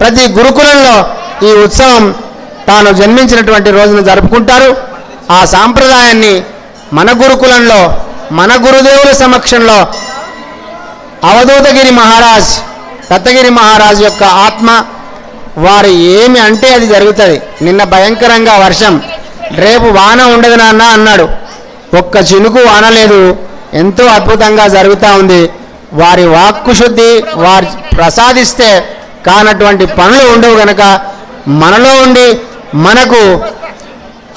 ప్రతి గురుకులంలో ఈ ఉత్సవం తాను జన్మించినటువంటి రోజును జరుపుకుంటారు. ఆ సాంప్రదాయాన్ని మన గురుకులంలో మన గురుదేవుల సమక్షంలో అవధూతగిరి మహారాజ్ దత్తగిరి మహారాజ్ యొక్క ఆత్మ వారు ఏమి అంటే అది జరుగుతుంది. నిన్న భయంకరంగా వర్షం. రేపు వాన ఉండదు నాన్న అన్నాడు. ఒక్క చినుకు వాన లేదు. ఎంతో అద్భుతంగా జరుగుతూ ఉంది. వారి వాక్కు శుద్ధి వారు ప్రసాదిస్తే కానటువంటి పనులు ఉండవు గనక మనలో ఉండి మనకు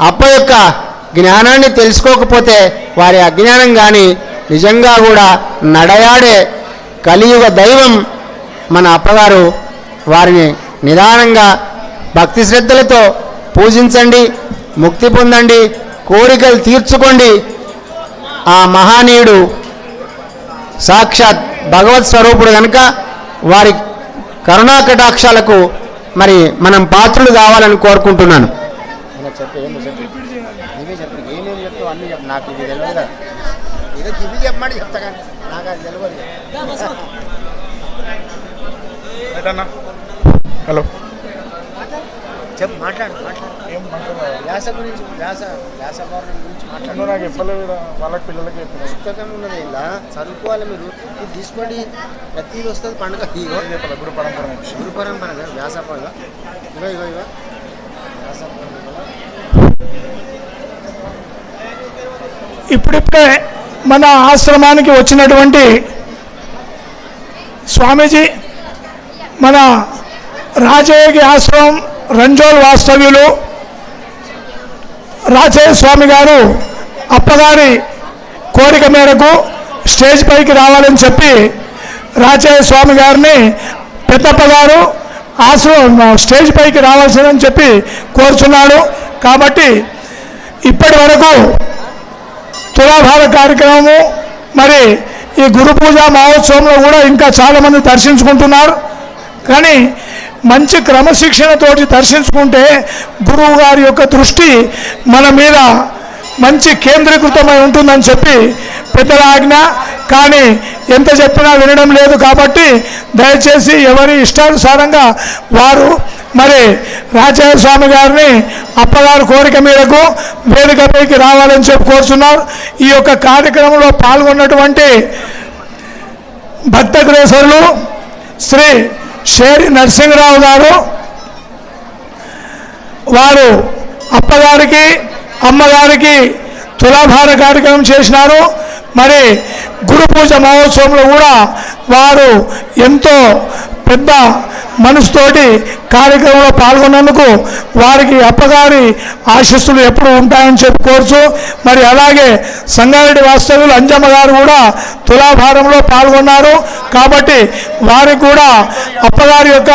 అప్ప యొక్క జ్ఞానాన్ని తెలుసుకోకపోతే వారి అజ్ఞానం కానీ నిజంగా కూడా నడయాడే కలియుగ దైవం మన అప్పగారు వారిని నిదానంగా భక్తి శ్రద్ధలతో పూజించండి ముక్తి పొందండి కోరికలు తీర్చుకోండి. ఆ మహానీయుడు సాక్షాత్ భగవత్ స్వరూపుడు కనుక వారి కరుణా కటాక్షాలకు మరి మనం పాత్రలు కావాలని కోరుకుంటున్నాను. నాకు తెలియదు ఇది చెప్పమని నాకు హలో. చెప్పు మాట్లాడు మాట్లాడు. ఏం మాట్లాడాలి వ్యాస గురించి వ్యాస వ్యాస పౌర్ణమి గురించి మాట్లాడు. నువ్వు నాకు చెప్పలేదు కదా వాళ్ళకి పిల్లలకి పుస్తకం ఉన్నది ఇలా చదువుకోవాలి మీరు. ఇది తీసుకోండి. ప్రతిదీ వస్తుంది పండుగ. ఇగో చెప్పాలి గురు పరంపర గురు పరంపర వ్యాస పరంగా ఇగో ఇగో ఇగో. వ్యాస. ఇప్పుడిప్పుడే మన ఆశ్రమానికి వచ్చినటువంటి స్వామీజీ మన రాజయోగి ఆశ్రమం రంజోల్ వాస్తవ్యులు రాజయ్య స్వామి గారు అప్పగారి కోరిక మేరకు స్టేజ్ పైకి రావాలని చెప్పి రాజయ్య స్వామి గారిని పెద్దప్ప గారు ఆశ్రమం స్టేజ్ పైకి రావాల్సిందని చెప్పి కోరుచున్నాడు. కాబట్టి ఇప్పటి వరకు తులాభార కార్యక్రమము మరి ఈ గురు పూజ మహోత్సవంలో కూడా ఇంకా చాలామంది దర్శించుకుంటున్నారు. కానీ మంచి క్రమశిక్షణతోటి దర్శించుకుంటే గురువు గారి యొక్క దృష్టి మన మీద మంచి కేంద్రీకృతమై ఉంటుందని చెప్పి పెద్దల ఆజ్ఞ కానీ ఎంత చెప్పినా వినడం లేదు కాబట్టి దయచేసి ఎవరి ఇష్టానుసారంగా వారు మరి రాజయ్య స్వామి గారిని అప్పగారు కోరిక మేరకు వేదికపైకి రావాలని చెప్పి కోరుచున్నారు. ఈ యొక్క కార్యక్రమంలో పాల్గొన్నటువంటి భక్తగ్రేసరులు శ్రీ షేరి నరసింహరావు గారు వారు అప్పగారికి అమ్మగారికి తులాభార కార్యక్రమం చేసినారు. మరి గురు పూజ మహోత్సవంలో కూడా వారు ఎంతో పెద్ద మనసుతోటి కార్యక్రమంలో పాల్గొన్నందుకు వారికి అప్పగారి ఆశస్సులు ఎప్పుడు ఉంటాయని చెప్పుకోవచ్చు మరి అలాగే సంగారెడ్డి వాస్తవ్యులు అంజమ్మ గారు కూడా తులాభారంలో పాల్గొన్నారు. కాబట్టి వారికి కూడా అప్పగారి యొక్క